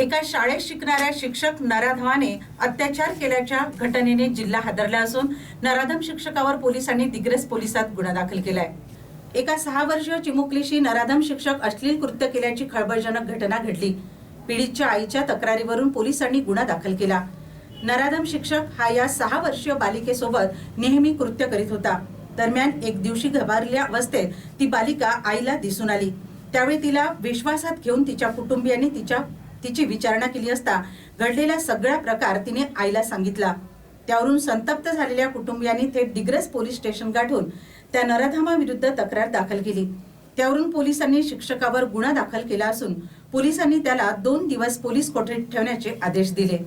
एका शाळेत शिकणाऱ्या शिक्षक नराधवाने अत्याचार केल्याच्या घटनेने जिल्हा हादरला असून नराधम शिक्षकावर पोलिसांनी दिग्रस पोलिसात गुन्हा दाखल केलाय. एका सहा वर्षीय चिमुकलीशी नराधम शिक्षक अश्लील कृत्य केल्याची खळबळजनक घटना घडली. पीडितच्या आईच्या तक्रारीवरून पोलिसांनी गुन्हा दाखल केला. नराधम शिक्षक हा या सहा वर्षीय बालिकेसोबत नेहमी कृत्य करीत होता. दरम्यान एक दिवशी घबरल्या अवस्थेत ती बालिका आईला दिसून आली. त्यावेळी तिला विश्वासात घेऊन तिच्या कुटुंबियांनी तिच्या तिची विचारणा केली असता घडलेला सगळा प्रकार तिने आईला सांगितला. त्यावरून संतप्त झालेल्या कुटुंबियांनी थेट दिग्रस पोलीस स्टेशन गाठून त्या नराधामाविरुद्ध तक्रार दाखल केली. त्यावरून पोलिसांनी शिक्षकावर गुन्हा दाखल केला असून पोलिसांनी त्याला दोन दिवस पोलीस कोठडीत ठेवण्याचे आदेश दिले.